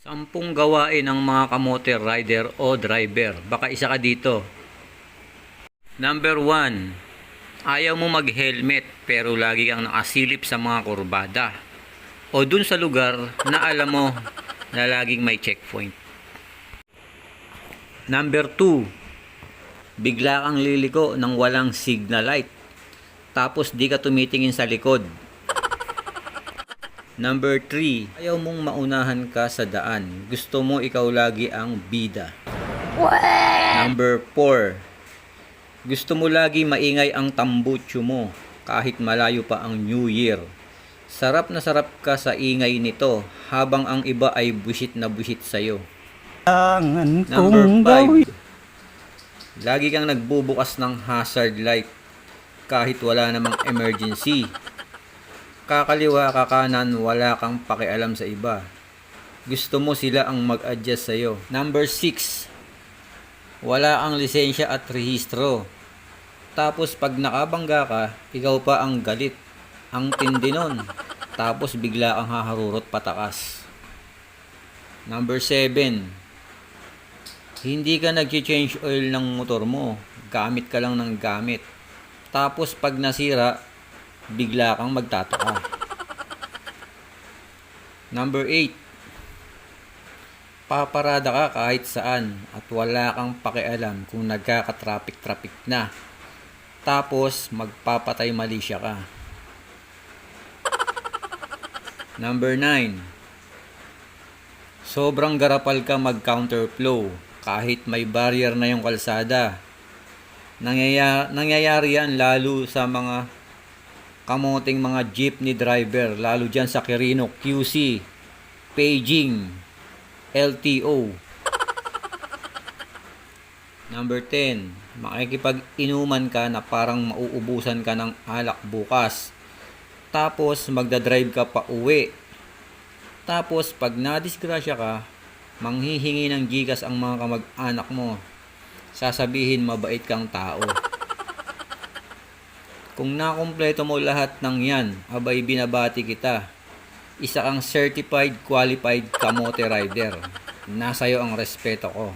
Sampung gawain ng mga kamote rider o driver. Baka isa ka dito. Number 1. Ayaw mo mag-helmet pero lagi kang nakasilip sa mga kurbada. O dun sa lugar na alam mo na laging may checkpoint. Number 2. Bigla kang liliko ng walang signal light. Tapos di ka tumitingin sa likod. Number 3, ayaw mong maunahan ka sa daan. Gusto mo ikaw lagi ang bida. Number 4, gusto mo lagi maingay ang tambutso mo kahit malayo pa ang New Year. Sarap na sarap ka sa ingay nito habang ang iba ay busit na busit sa'yo. Number kong gawin. 5, lagi kang nagbubukas ng hazard light kahit wala namang emergency. Kakaliwa ka kanan, wala kang pakialam sa iba. Gusto mo sila ang mag-adjust sa'yo. Number 6. Wala ang lisensya at rehistro. Tapos pag nakabangga ka, ikaw pa ang galit. Ang tindi nun. Tapos bigla kang haharurot patakas. Number 7. Hindi ka nag-change oil ng motor mo. Gamit ka lang ng gamit. Tapos pag nasira, bigla kang magtataka. Number 8. Paparada ka kahit saan at wala kang pakialam kung nagkaka-traffic-traffic na. Tapos magpapatay mali siya ka. Number 9. Sobrang garapal ka mag-counterflow kahit may barrier na yung kalsada. Nangyaya, nangyayari yan lalo sa mga kamoting mga jeepney driver, lalo dyan sa Quirino, QC, Paging, LTO. Number 10, makikipag-inuman ka na parang mauubusan ka ng alak bukas. Tapos magdadrive ka pa uwi. Tapos pag nadisgrasya ka, manghihingi ng gigas ang mga kamag-anak mo. Sasabihin mabait kang tao. Kung nakumpleto mo lahat ng yan, abay binabati kita. Isa kang certified qualified kamote rider. Nasa'yo ang respeto ko.